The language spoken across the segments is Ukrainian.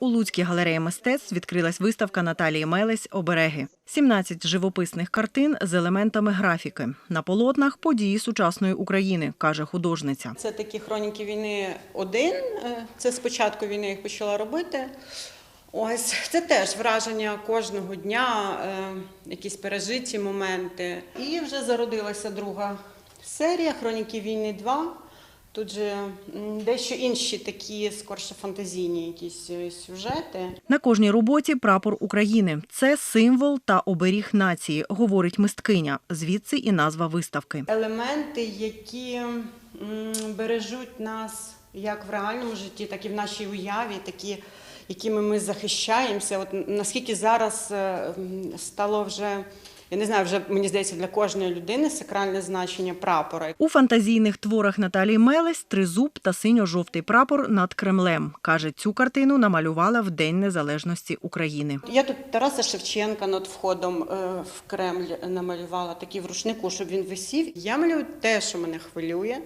У Луцькій галереї мистецтв відкрилась виставка Наталії Мелесь Обереги. 17 живописних картин з елементами графіки. На полотнах події сучасної України, каже художниця. Це такі хроніки війни один. е, Це спочатку війни їх почала робити. Ось це теж враження кожного дня, е, якісь пережиті моменти. І вже зародилася друга серія Хроніки війни 2. Тут же дещо інші такі, скорше фантазійні якісь е, сюжети. На кожній роботі прапор України. Це символ та оберіг нації, говорить мисткиня. Звідси і назва виставки. елементи, які бережуть нас як в реальному житті, так і в нашій уяві, такі, якими ми захищаємося. От наскільки зараз е, стало вже, я не знаю, вже мені здається, для кожної людини сакральне значення прапора. У фантазійних творах Наталії Мелесь тризуб та синьо-жовтий прапор над Кремлем. Каже, цю картину намалювала в День Незалежності України. Я тут Тараса Шевченка над входом е, в Кремль намалювала такий в рушнику, щоб він висів. Я малюю те, що мене хвилює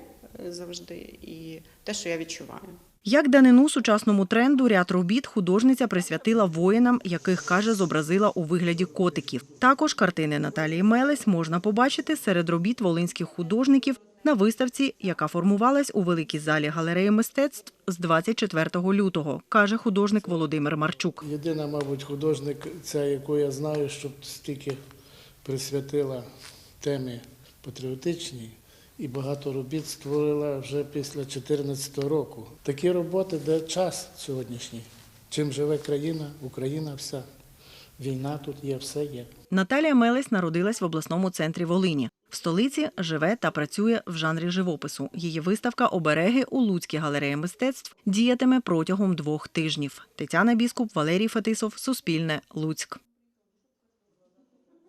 е, завжди, і те, що я відчуваю. Як данину сучасному тренду, ряд робіт художниця присвятила воїнам, яких каже, зобразила у вигляді котиків. Також картини Наталії Мелесь можна побачити серед робіт волинських художників на виставці, яка формувалась у великій залі галереї мистецтв з 24 лютого, каже художник Володимир Марчук. Єдина, мабуть, художник, ця, яку я знаю, щоб стільки присвятила темі патріотичній і багато робіт створила вже після 2014 року. Такі роботи, де час сьогоднішній. Чим живе країна, Україна вся. Війна тут є, все є. Наталія Мелесь народилась в обласному центрі Волині. В столиці живе та працює в жанрі живопису. Її виставка Обереги у Луцькій галереї мистецтв діятиме протягом двох тижнів. Тетяна Біскуп, Валерій Фетисов, Суспільне, Луцьк.